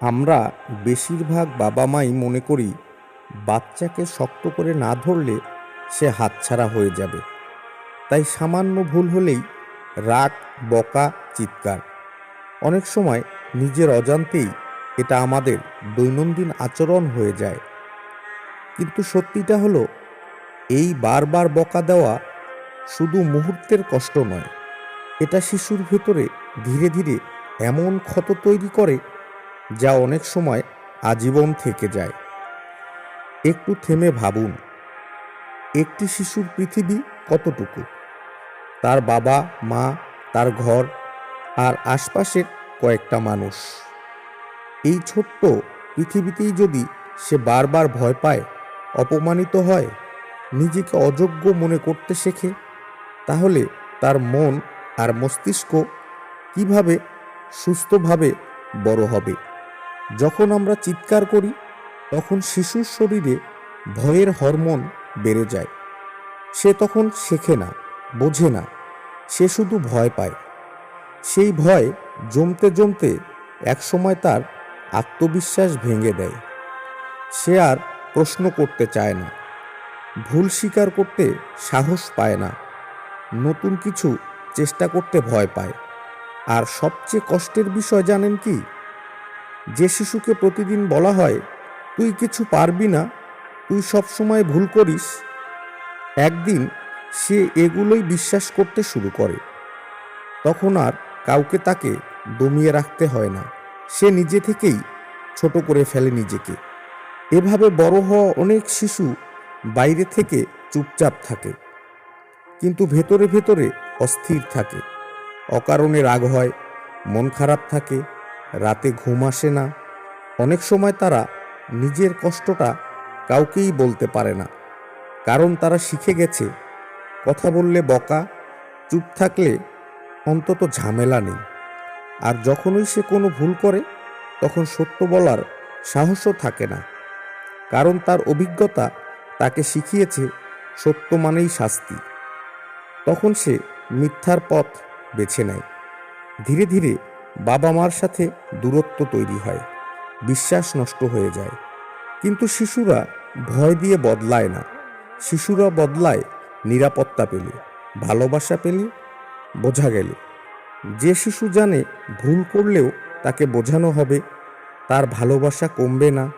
আমরা বেশিরভাগ বাবা মাই মনে করি, বাচ্চাকে শক্ত করে না ধরলে সে হাতছাড়া হয়ে যাবে। তাই সামান্য ভুল হলেই রাগ, বকা, চিৎকার। অনেক সময় নিজের অজান্তেই এটা আমাদের দৈনন্দিন আচরণ হয়ে যায়। কিন্তু সত্যিটা হলো, এই বারবার বকা দেওয়া শুধু মুহূর্তের কষ্ট নয়, এটা শিশুর ভেতরে ধীরে ধীরে এমন ক্ষত তৈরি করে যা অনেক সময় আজীবন থেকে যায়। একটু থেমে ভাবুন, একটি শিশুর পৃথিবী কতটুকু? তার বাবা, মা, তার ঘর, আর আশপাশের কয়েকটা মানুষ। এই ছোট্ট পৃথিবীতেই যদি সে বারবার ভয় পায়, অপমানিত হয়, নিজেকে অযোগ্য মনে করতে শেখে, তাহলে তার মন আর মস্তিষ্ক কীভাবে সুস্থভাবে বড় হবে? যখন আমরা চিৎকার করি, তখন শিশুর শরীরে ভয়ের হরমোন বেড়ে যায়। সে তখন শেখে না, বোঝে না, সে শুধু ভয় পায়। সেই ভয় জমতে জমতে একসময় তার আত্মবিশ্বাস ভেঙে দেয়। সে আর প্রশ্ন করতে চায় না, ভুল স্বীকার করতে সাহস পায় না, নতুন কিছু চেষ্টা করতে ভয় পায়। আর সবচেয়ে কষ্টের বিষয় জানেন কি? যে শিশুকে প্রতিদিন বলা হয়, তুই কিছু পারবি না, তুই সবসময় ভুল করিস। একদিন সে এগুলোই বিশ্বাস করতে শুরু করে। তখন আর কাউকে তাকে দমিয়ে রাখতে হয় না। সে নিজে থেকেই ছোট করে ফেলে নিজেকে। এভাবে বড় হওয়া অনেক শিশু বাইরে থেকে চুপচাপ থাকে, কিন্তু ভেতরে ভেতরে অস্থির থাকে। অকারণে রাগ হয়, মন খারাপ থাকে রাতে ঘুম আসে না। অনেক সময় তারা নিজের কষ্টটা কাউকেই বলতে পারে না। কারণ তারা শিখে গেছে, কথা বললে বকা, চুপ থাকলে অন্তত ঝামেলা নেই। আর যখনই সে কোনো ভুল করে, তখন সত্য বলার সাহসও থাকে না। কারণ তার অভিজ্ঞতা তাকে শিখিয়েছে সত্য মানেই শাস্তি। তখন সে মিথ্যার পথ বেছে নেয়। ধীরে ধীরে বাবা মার সাথে দূরত্ব তৈরি হয়, বিশ্বাস নষ্ট হয়ে যায়। কিন্তু শিশুরা ভয় দিয়ে বদলায় না। শিশুরা বদলায় নিরাপত্তা পেলে, ভালোবাসা পেলে, বোঝা গেলে। যে শিশু জানে ভুল করলেও তাকে বোঝানো হবে, তার ভালোবাসা কমবে না।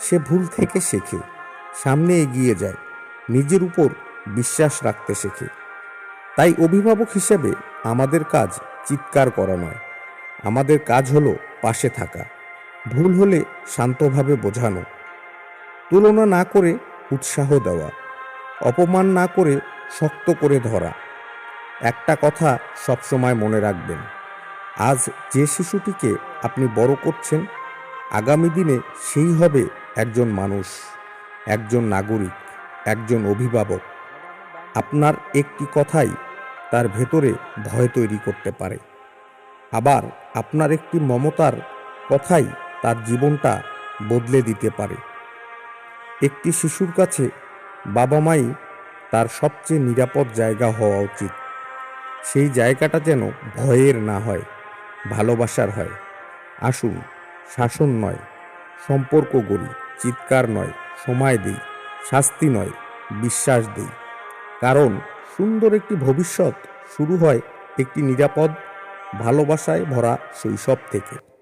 সে ভুল থেকে শেখে, সামনে এগিয়ে যায়, নিজের উপর বিশ্বাস রাখতে শেখে। তাই অভিভাবক হিসেবে আমাদের কাজ চিৎকার করা নয়। আমাদের কাজ হলো পাশে থাকা। ভুল হলে শান্তভাবে বোঝানো। তুলনা না করে উৎসাহ দেওয়া। অপমান না করে শক্ত করে ধরা। একটা কথা সবসময় মনে রাখবেন। আজ যে শিশুটিকে আপনি বড় করছেন, আগামী দিনে সেই হবে একজন মানুষ, একজন নাগরিক, একজন অভিভাবক। আপনার একটি কথাই তার ভেতরে ভয় তৈরি করতে পারে। আবার আপনার একটি মমতার কথাই তার জীবনটা বদলে দিতে পারে। একটি শিশুর কাছে বাবা মাই তার সবচেয়ে নিরাপদ জায়গা হওয়া উচিত। সেই জায়গাটা যেন ভয়ের না হয়, ভালোবাসার হয়। আসুন, শাসন নয়, সম্পর্ক গড়ি, চিৎকার নয়, সময় দিই, শাস্তি নয়, বিশ্বাস দিই। কারণ সুন্দর একটি ভবিষ্যৎ শুরু হয় একটি নিরাপদ ভালোবাসায় ভরা শৈশব থেকে।